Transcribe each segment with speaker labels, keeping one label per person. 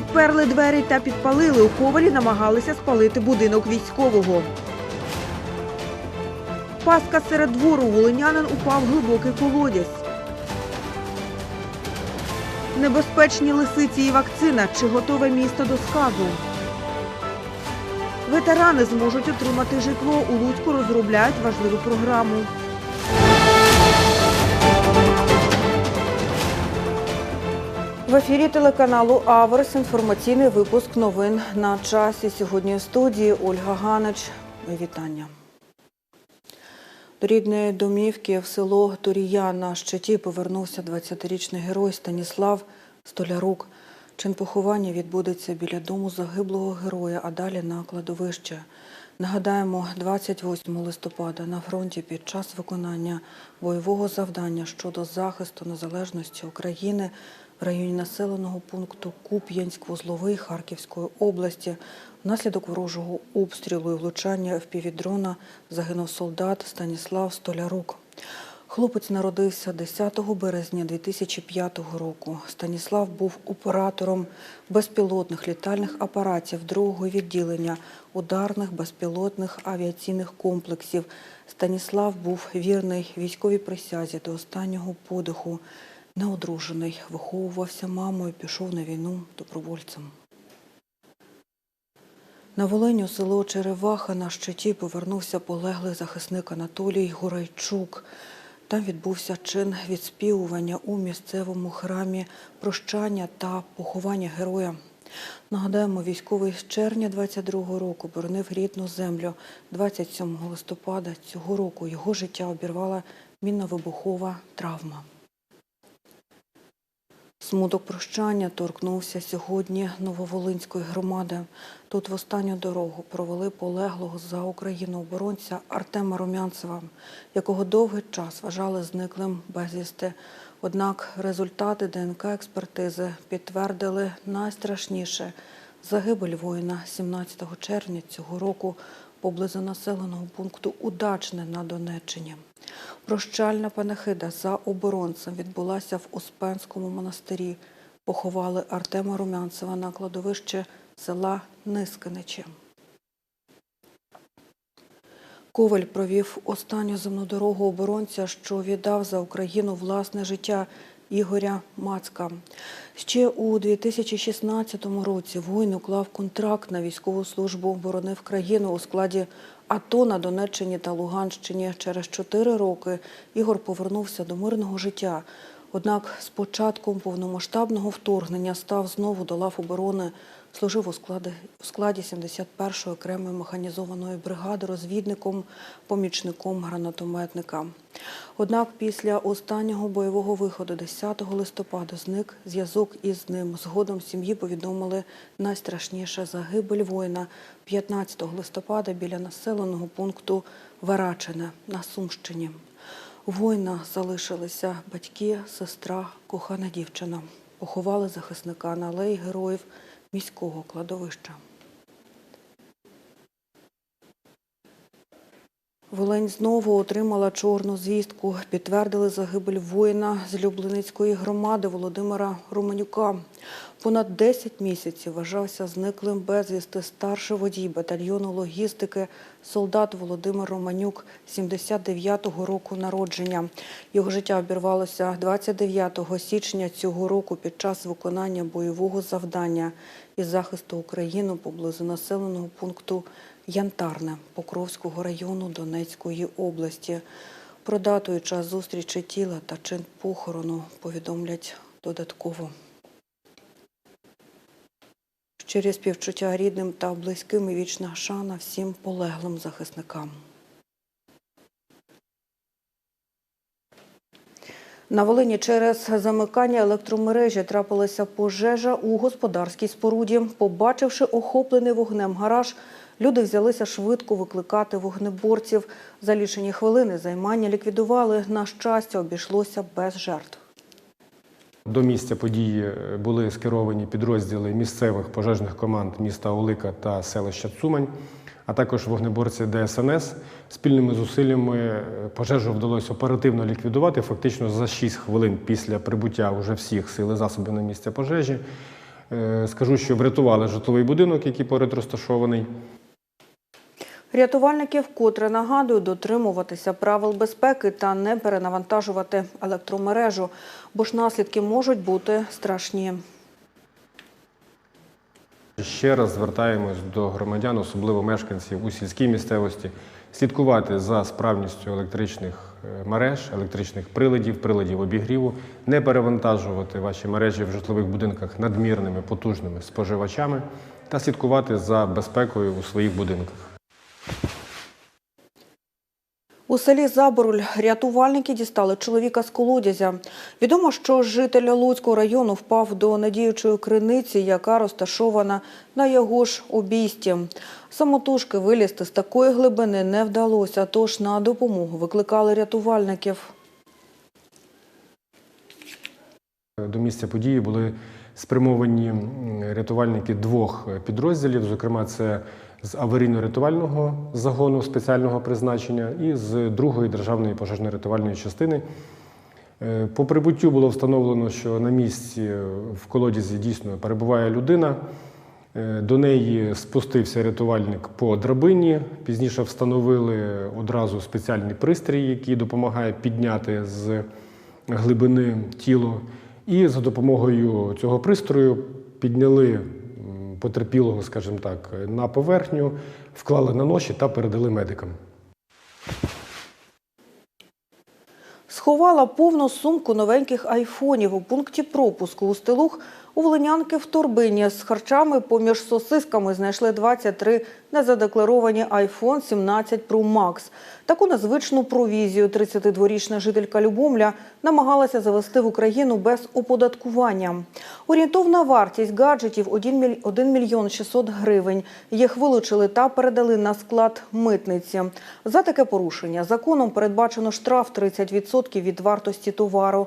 Speaker 1: Підперли двері та підпалили. У Ковалі намагалися спалити будинок військового. Паска серед двору волинянин упав глибокий колодязь. Небезпечні лисиці і вакцина. Чи готове місто до сказу? Ветерани зможуть отримати житло. У Луцьку розробляють важливу програму. В ефірі телеканалу Аверс інформаційний випуск новин на часі. Сьогодні у студії Ольга Ганич. Вітання. До рідної домівки в село Торія на щиті повернувся 20-річний герой Станіслав Столярук. Чин поховання відбудеться біля дому загиблого героя, а далі на кладовище. Нагадаємо, 28 листопада на фронті під час виконання бойового завдання щодо захисту незалежності України в районі населеного пункту Куп'янськ-Вузловий Харківської області внаслідок ворожого обстрілу і влучання в півдрона загинув солдат Станіслав Столярук. Хлопець народився 10 березня 2005 року. Станіслав був оператором безпілотних літальних апаратів другого відділення ударних безпілотних авіаційних комплексів. Станіслав був вірний військовій присязі до останнього подиху. Неодружений, виховувався мамою, пішов на війну добровольцем. На Волиню село Череваха на щиті повернувся полеглий захисник Анатолій Горайчук. Там відбувся чин відспівування у місцевому храмі прощання та поховання героя. Нагадаємо, військовий з червня 22-го року боронив рідну землю. 27 листопада цього року його життя обірвала мінно-вибухова травма. Смуток прощання торкнувся сьогодні Нововолинської громади. Тут в останню дорогу провели полеглого за Україну оборонця Артема Румянцева, якого довгий час вважали зниклим безвісти. Однак результати ДНК-експертизи підтвердили найстрашніше загибель воїна 17 червня цього року поблизу населеного пункту Удачне на Донеччині. Прощальна панахида за оборонцем відбулася в Успенському монастирі. Поховали Артема Румянцева на кладовище села Нискиничі. Коваль провів останню земну дорогу оборонця, що віддав за Україну власне життя Ігоря Мацка. Ще у 2016 році воїн уклав контракт на військову службу, боронив країну у складі АТО на Донеччині та Луганщині. Через чотири роки Ігор повернувся до мирного життя. Однак з початком повномасштабного вторгнення став знову до лав оборони, служив у складі, у складі 71-ї окремої механізованої бригади розвідником, помічником гранатометника. Однак після останнього бойового виходу 10 листопада зник зв'язок із ним. Згодом сім'ї повідомили найстрашніше загибель воїна 15 листопада біля населеного пункту Варачине на Сумщині. Воїна залишилися батьки, сестра, кохана дівчина. Поховали захисника на алеї героїв міського кладовища. Волинь знову отримала чорну звістку. Підтвердили загибель воїна з Люблиницької громади Володимира Романюка. Понад 10 місяців вважався зниклим безвісти старший водій батальйону логістики солдат Володимир Романюк 79-го року народження. Його життя обірвалося 29 січня цього року під час виконання бойового завдання із захисту України поблизу населеного пункту Янтарне Покровського району Донецької області. Про дату і час зустрічі тіла та чин похорону повідомлять додатково. Щирі співчуття рідним та близьким і вічна шана всім полеглим захисникам. На Волині через замикання електромережі трапилася пожежа у господарській споруді. Побачивши охоплений вогнем гараж, люди взялися швидко викликати вогнеборців. За лічені хвилини займання ліквідували. На щастя, обійшлося без жертв.
Speaker 2: До місця події були скеровані підрозділи місцевих пожежних команд міста Олика та селища Цумань, а також вогнеборці ДСНС. Спільними зусиллями пожежу вдалося оперативно ліквідувати. Фактично за 6 хвилин після прибуття вже всіх сил і засобів на місце пожежі. Е, Скажу, що врятували житловий будинок, який поряд розташований.
Speaker 1: Рятувальники вкотре нагадують дотримуватися правил безпеки та не перенавантажувати електромережу, бо ж наслідки можуть бути страшні.
Speaker 2: Ще раз звертаємось до громадян, особливо мешканців у сільській місцевості, слідкувати за справністю електричних е, мереж, електричних приладів, приладів обігріву, не перевантажувати ваші мережі в житлових будинках надмірними потужними споживачами та слідкувати за безпекою у своїх будинках.
Speaker 1: У селі Заборуль рятувальники дістали чоловіка з колодязя. Відомо, що житель Луцького району впав до надіючої криниці, яка розташована на його ж обійсті. Самотужки вилізти з такої глибини не вдалося, тож на допомогу викликали рятувальників.
Speaker 2: До місця події були спрямовані рятувальники двох підрозділів, зокрема, це з аварійно-рятувального загону спеціального призначення і з другої державної пожежно-рятувальної частини. Е, По прибуттю було встановлено, що на місці е, в колодязі дійсно перебуває людина. Е, До неї спустився рятувальник по драбині. Пізніше встановили одразу спеціальний пристрій, який допомагає підняти з глибини тіло. І за допомогою цього пристрою підняли потерпілого, скажімо так, на поверхню, вклали на ноші та передали медикам.
Speaker 1: Сховала повну сумку новеньких айфонів у пункті пропуску у стилух у Волинянки в торбині з харчами поміж сосисками знайшли 23 незадекларовані iPhone 17 Pro Max. Таку незвичну провізію 32-річна жителька Любомля намагалася завести в Україну без оподаткування. Орієнтовна вартість гаджетів 1 міль- 1 мільйон 600 гривень. Їх вилучили та передали на склад митниці. За таке порушення законом передбачено штраф 30% від вартості товару.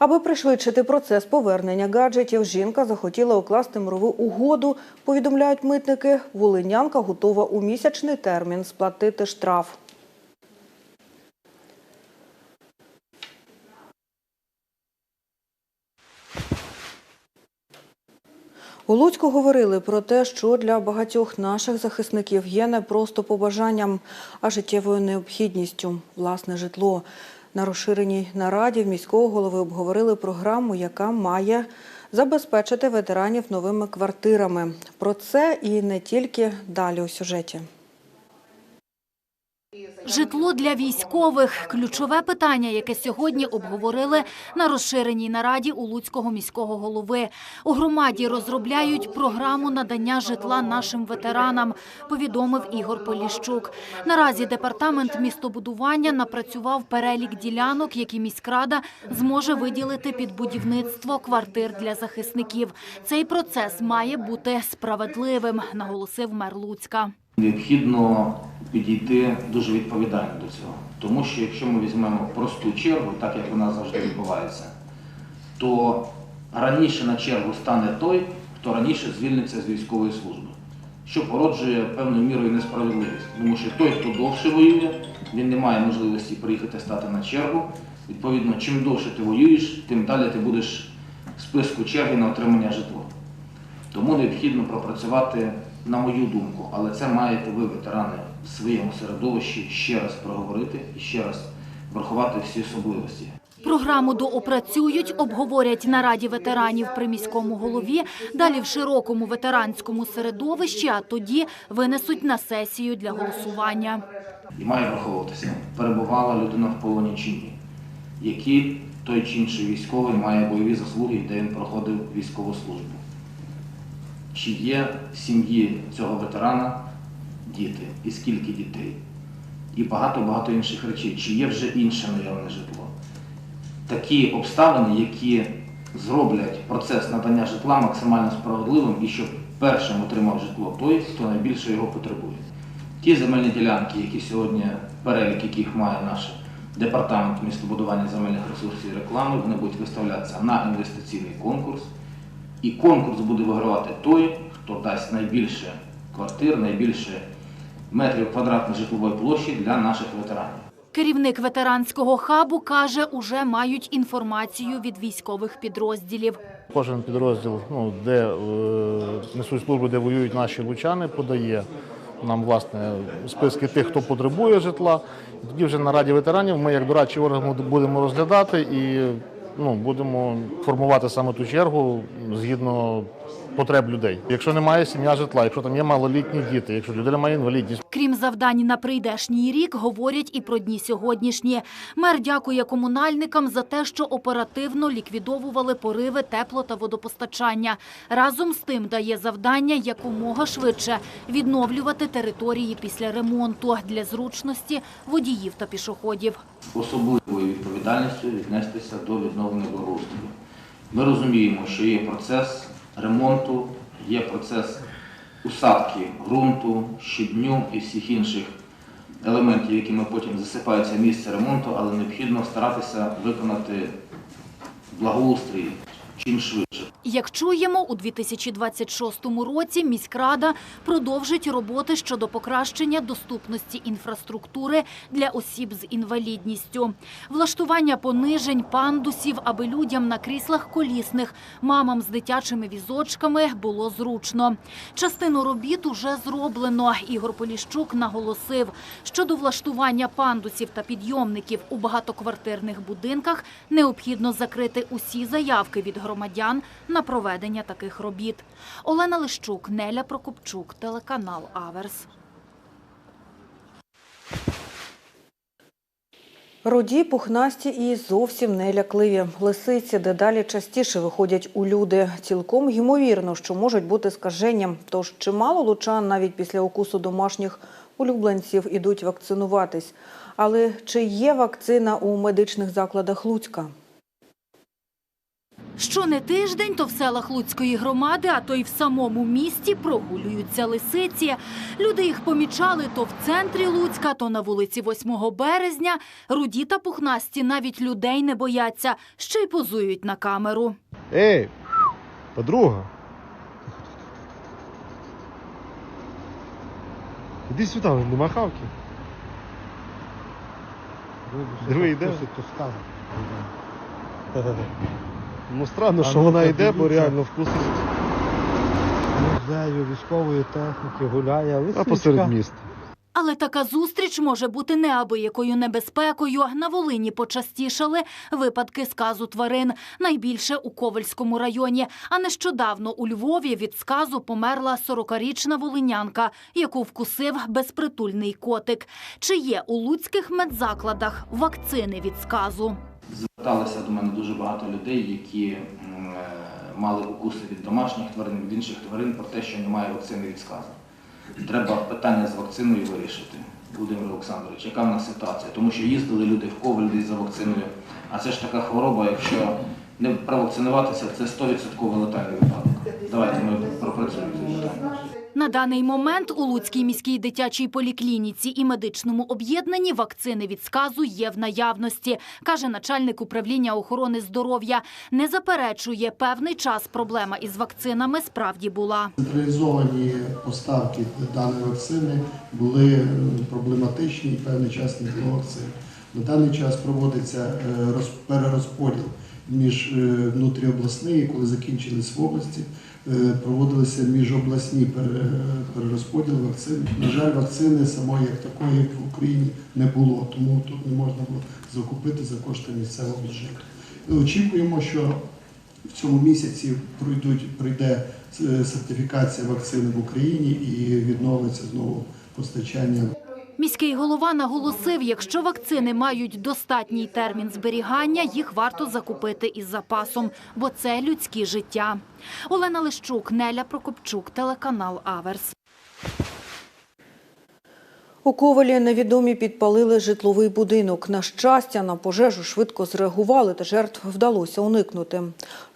Speaker 1: Аби пришвидшити процес повернення гаджетів, жінка захотіла укласти мирову угоду. Повідомляють митники, волинянка готова у місячний термін сплатити штраф. У Луцьку говорили про те, що для багатьох наших захисників є не просто побажанням, а життєвою необхідністю власне житло. На розширеній нараді в міського голови обговорили програму, яка має забезпечити ветеранів новими квартирами. Про це і не тільки далі у сюжеті.
Speaker 3: Житло для військових – ключове питання, яке сьогодні обговорили на розширеній нараді у Луцького міського голови. У громаді розробляють програму надання житла нашим ветеранам, повідомив Ігор Поліщук. Наразі департамент містобудування напрацював перелік ділянок, які міськрада зможе виділити під будівництво квартир для захисників. Цей процес має бути справедливим, наголосив мер Луцька.
Speaker 4: Необхідно підійти дуже відповідально до цього. Тому що якщо ми візьмемо просту чергу, так як вона завжди відбувається, то раніше на чергу стане той, хто раніше звільниться з військової служби, що породжує певною мірою несправедливість. Тому що той, хто довше воює, він не має можливості приїхати стати на чергу. Відповідно, чим довше ти воюєш, тим далі ти будеш в списку черги на отримання житла. Тому необхідно пропрацювати, на мою думку, але це маєте ви, ветерани, в своєму середовищі ще раз проговорити і ще раз врахувати всі особливості.
Speaker 3: Програму доопрацюють, обговорять на Раді ветеранів при міському голові, далі в широкому ветеранському середовищі, а тоді винесуть на сесію для голосування.
Speaker 4: І має враховуватися, перебувала людина в полоні чи ні, які той чи інший військовий має бойові заслуги, де він проходив військову службу. Чи є в сім'ї цього ветерана діти, і скільки дітей, і багато-багато інших речей, чи є вже інше наявне житло. Такі обставини, які зроблять процес надання житла максимально справедливим і щоб першим отримав житло той, хто найбільше його потребує. Ті земельні ділянки, які сьогодні, перелік яких має наш департамент містобудування земельних ресурсів і реклами, вони будуть виставлятися на інвестиційний конкурс. І конкурс буде вигравати той, хто дасть найбільше квартир, найбільше метрів квадратної житлової площі для наших ветеранів.
Speaker 3: Керівник ветеранського хабу каже, уже мають інформацію від військових підрозділів.
Speaker 5: Кожен підрозділ, ну, де е, несуть службу, де воюють наші лучани, подає нам власне списки тих, хто потребує житла. І тоді вже на раді ветеранів ми, як дорадчий орган, будемо розглядати і ну, будемо формувати саме ту чергу згідно потреб людей. Якщо немає сім'я житла, якщо там є малолітні діти, якщо людина має інвалідність.
Speaker 3: Крім завдань на прийдешній рік, говорять і про дні сьогоднішні. Мер дякує комунальникам за те, що оперативно ліквідовували пориви тепло та водопостачання. Разом з тим дає завдання якомога швидше відновлювати території після ремонту для зручності водіїв та пішоходів.
Speaker 4: особливою відповідальністю віднестися до відновлення благоустрою. Ми розуміємо, що є процес ремонту, є процес усадки ґрунту, щебню і всіх інших елементів, якими потім засипається місце ремонту, але необхідно старатися виконати благоустрій чим швидше.
Speaker 3: Як чуємо, у 2026 році міськрада продовжить роботи щодо покращення доступності інфраструктури для осіб з інвалідністю. Влаштування понижень, пандусів, аби людям на кріслах колісних, мамам з дитячими візочками було зручно. Частину робіт уже зроблено. Ігор Поліщук наголосив, щодо влаштування пандусів та підйомників у багатоквартирних будинках необхідно закрити усі заявки від громадян на проведення таких робіт. Олена Лищук, Неля Прокопчук, телеканал Аверс.
Speaker 1: Руді, пухнасті і зовсім не лякливі. Лисиці дедалі частіше виходять у люди. Цілком ймовірно, що можуть бути скаженням. Тож чимало лучан навіть після укусу домашніх улюбленців ідуть вакцинуватись. Але чи є вакцина у медичних закладах Луцька?
Speaker 3: Що не тиждень, то в селах Луцької громади, а то й в самому місті прогулюються лисиці. Люди їх помічали то в центрі Луцька, то на вулиці 8 березня. Руді та пухнасті навіть людей не бояться, ще й позують на камеру.
Speaker 6: Ей, подруга. Іди сюди, нема хавки. Диви, йде. Ну странно, що вона йде, бо реально вкусить.
Speaker 7: музею, військової техніки, гуляє,
Speaker 6: А посеред міста.
Speaker 3: Але така зустріч може бути неабиякою небезпекою. На Волині почастішали випадки сказу тварин, найбільше у Ковальському районі. А нещодавно у Львові від сказу померла 40-річна волинянка, яку вкусив безпритульний котик. Чи є у луцьких медзакладах вакцини від сказу?
Speaker 4: Зверталося до мене дуже багато людей, які е, мали укуси від домашніх тварин, від інших тварин про те, що немає вакцини від сказу. Треба питання з вакциною вирішити, Володимир Олександрович, яка в нас ситуація? Тому що їздили люди в Коваль десь за вакциною, а це ж така хвороба, якщо не провакцинуватися, це 100% летальний випадок. Давайте ми пропрацюємо.
Speaker 3: На даний момент у Луцькій міській дитячій поліклініці і медичному об'єднанні вакцини від сказу є в наявності, каже начальник управління охорони здоров'я. Не заперечує, певний час проблема із вакцинами справді була.
Speaker 8: Централізовані поставки даної вакцини були е, проблематичні і певний час не було вакцин. На даний час проводиться е, роз- перерозподіл між е, внутріобласний, коли закінчились в області, проводилися міжобласні перерозподіл вакцин. На жаль, вакцини самої як такої в Україні не було, тому тут не можна було закупити за кошти місцевого бюджету. Очікуємо, що в цьому місяці пройдуть, пройде е, сертифікація вакцини в Україні і відновиться знову постачання
Speaker 3: Міський голова наголосив, якщо вакцини мають достатній термін зберігання, їх варто закупити із запасом, бо це людські життя. Олена Лищук, Неля Прокопчук, телеканал Аверс.
Speaker 1: У Ковалі невідомі підпалили житловий будинок. На щастя, на пожежу швидко зреагували, та жертв вдалося уникнути.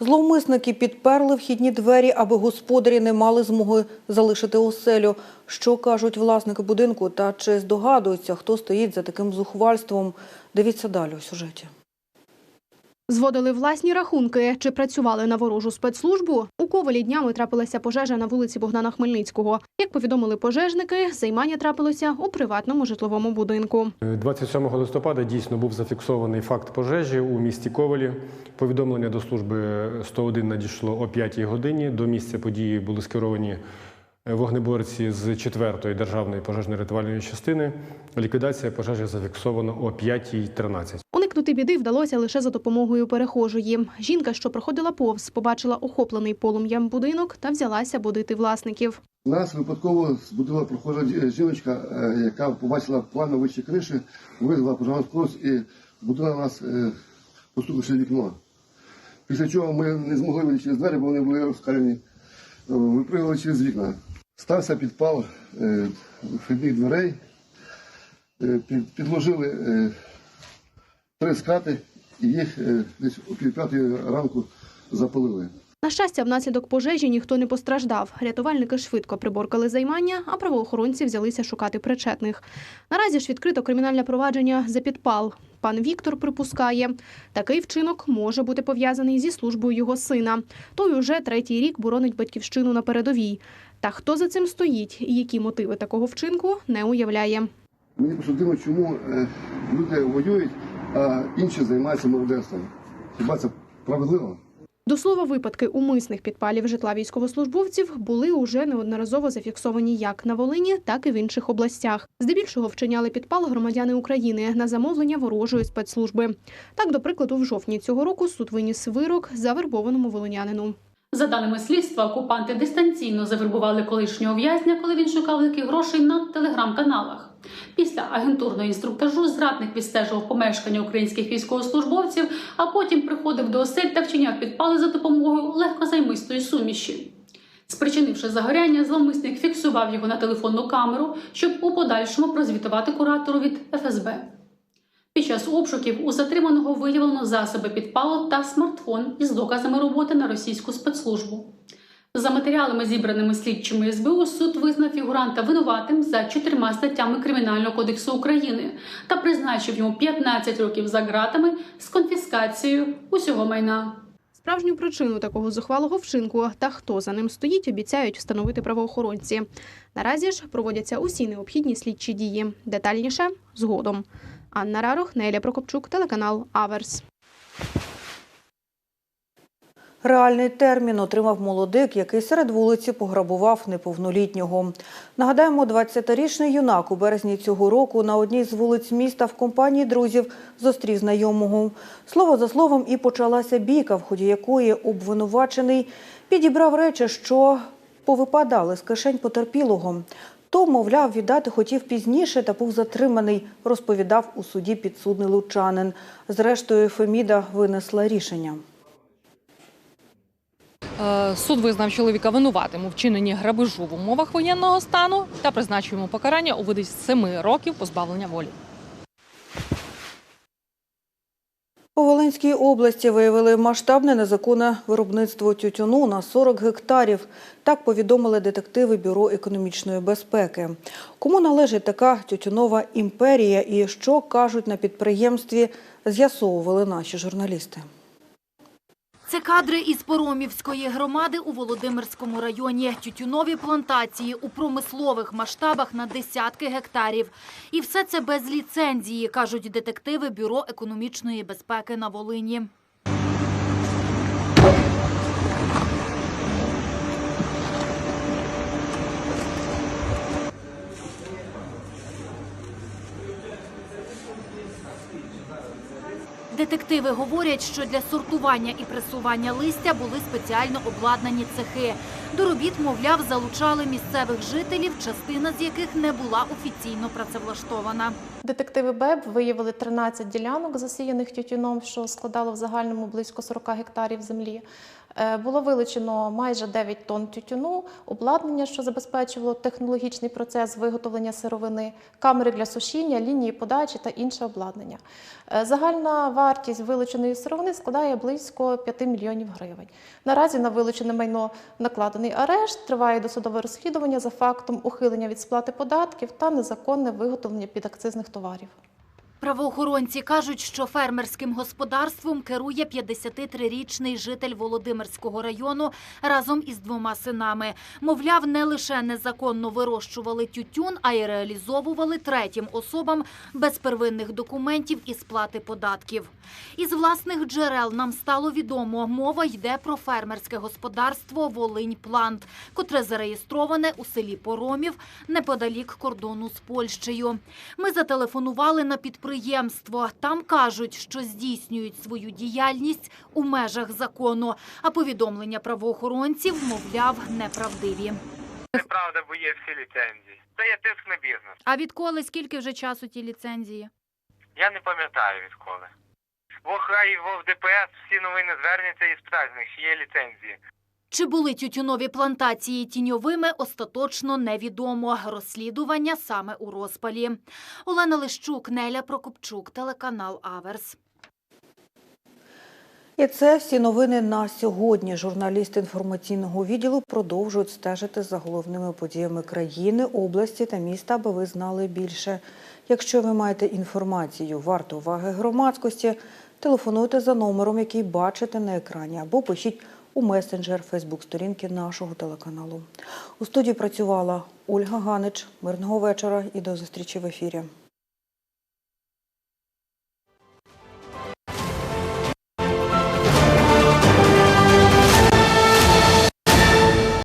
Speaker 1: Зловмисники підперли вхідні двері, аби господарі не мали змоги залишити оселю. Що кажуть власники будинку та чи здогадуються, хто стоїть за таким зухвальством? Дивіться далі у сюжеті.
Speaker 9: Зводили власні рахунки чи працювали на ворожу спецслужбу. У Ковалі днями трапилася пожежа на вулиці Богдана Хмельницького. Як повідомили пожежники, займання трапилося у приватному житловому будинку.
Speaker 2: 27 листопада дійсно був зафіксований факт пожежі у місті Ковалі. Повідомлення до служби 101 надійшло о 5 годині. До місця події були скеровані вогнеборці з 4-ї державної пожежно-рятувальної частини. Ліквідація пожежі зафіксована о 5.13.
Speaker 9: Уникнути біди вдалося лише за допомогою перехожої. Жінка, що проходила повз, побачила охоплений полум'ям будинок та взялася будити власників.
Speaker 8: Нас випадково збудила прохожа жіночка, е, яка побачила плану вище криші, визвала пожежну скорость і будила нас, е, постукавши вікно. Після чого ми не змогли вийти через двері, бо вони були розкалені. Е, Випригали через вікна. Стався підпал е, вхідних дверей, Е, підложили е, три скати і їх десь о пів п'ятої ранку запалили.
Speaker 9: На щастя, внаслідок пожежі ніхто не постраждав. Рятувальники швидко приборкали займання, а правоохоронці взялися шукати причетних. Наразі ж відкрито кримінальне провадження за підпал. Пан Віктор припускає, такий вчинок може бути пов'язаний зі службою його сина. Той уже третій рік боронить батьківщину на передовій. Та хто за цим стоїть і які мотиви такого вчинку, не уявляє.
Speaker 8: Мені просто дивно, чому е, люди воюють, а інші займаються мародерством. Хіба це справедливо?
Speaker 9: До слова, випадки умисних підпалів житла військовослужбовців були уже неодноразово зафіксовані як на Волині, так і в інших областях. Здебільшого вчиняли підпал громадяни України на замовлення ворожої спецслужби. Так, до прикладу, в жовтні цього року суд виніс вирок завербованому волинянину.
Speaker 10: За даними слідства, окупанти дистанційно завербували колишнього в'язня, коли він шукав великі грошей на телеграм-каналах. Після агентурного інструктажу зрадник відстежував помешкання українських військовослужбовців, а потім приходив до осель та вчиняв підпали за допомогою легкозаймистої суміші. Спричинивши загоряння, зловмисник фіксував його на телефонну камеру, щоб у подальшому прозвітувати куратору від ФСБ. Під час обшуків у затриманого виявлено засоби підпалу та смартфон із доказами роботи на російську спецслужбу. За матеріалами, зібраними слідчими СБУ, суд визнав фігуранта винуватим за чотирма статтями Кримінального кодексу України та призначив йому 15 років за ґратами з конфіскацією усього майна.
Speaker 9: Справжню причину такого зухвалого вчинку та хто за ним стоїть, обіцяють встановити правоохоронці. Наразі ж проводяться усі необхідні слідчі дії. Детальніше згодом. Анна Рарох, Неля Прокопчук, телеканал Аверс.
Speaker 1: Реальний термін отримав молодик, який серед вулиці пограбував неповнолітнього. Нагадаємо, 20-річний юнак у березні цього року на одній з вулиць міста в компанії друзів зустрів знайомого. Слово за словом і почалася бійка, в ході якої обвинувачений підібрав речі, що повипадали з кишень потерпілого. То, мовляв, віддати хотів пізніше та був затриманий, розповідав у суді підсудний лучанин. Зрештою, Феміда винесла рішення.
Speaker 11: Е, Суд визнав чоловіка винуватим у вчиненні грабежу в умовах воєнного стану та призначив йому покарання у виді 7 років позбавлення волі.
Speaker 1: У Волинській області виявили масштабне незаконне виробництво тютюну на 40 гектарів. Так повідомили детективи Бюро економічної безпеки. Кому належить така тютюнова імперія і що кажуть на підприємстві, з'ясовували наші журналісти.
Speaker 3: Це кадри із Поромівської громади у Володимирському районі. Тютюнові плантації у промислових масштабах на десятки гектарів. І все це без ліцензії, кажуть детективи Бюро економічної безпеки на Волині. Детективи говорять, що для сортування і пресування листя були спеціально обладнані цехи. До робіт, мовляв, залучали місцевих жителів, частина з яких не була офіційно працевлаштована.
Speaker 12: Детективи БЕБ виявили 13 ділянок, засіяних тютюном, що складало в загальному близько 40 гектарів землі. Е, Було вилучено майже 9 тонн тютюну, обладнання, що забезпечувало технологічний процес виготовлення сировини, камери для сушіння, лінії подачі та інше обладнання. Е, Загальна вартість вилученої сировини складає близько 5 мільйонів гривень. Наразі на вилучене майно накладений арешт, триває досудове розслідування за фактом ухилення від сплати податків та незаконне виготовлення підакцизних товарів.
Speaker 3: Правоохоронці кажуть, що фермерським господарством керує 53-річний житель Володимирського району разом із двома синами. Мовляв, не лише незаконно вирощували тютюн, а й реалізовували третім особам без первинних документів і сплати податків. Із власних джерел нам стало відомо, мова йде про фермерське господарство Волинь Плант, котре зареєстроване у селі Поромів неподалік кордону з Польщею. Ми зателефонували на підприємство. Там кажуть, що здійснюють свою діяльність у межах закону, а повідомлення правоохоронців, мовляв, неправдиві.
Speaker 13: Неправда, бо є всі ліцензії. Це є тиск на бізнес.
Speaker 3: А відколи скільки вже часу ті ліцензії?
Speaker 13: Я не пам'ятаю відколи. Во хай во в ДПС всі новини звернуться і спитають чи є ліцензії.
Speaker 3: Чи були тютюнові плантації тіньовими, остаточно невідомо. Розслідування саме у розпалі. Олена Лищук, Неля Прокопчук, телеканал Аверс.
Speaker 1: І це всі новини на сьогодні. Журналісти інформаційного відділу продовжують стежити за головними подіями країни, області та міста, аби ви знали більше. Якщо ви маєте інформацію варту уваги громадськості, телефонуйте за номером, який бачите на екрані, або пишіть у месенджер Фейсбук-сторінки нашого телеканалу. У студії працювала Ольга Ганич. Мирного вечора і до зустрічі в ефірі.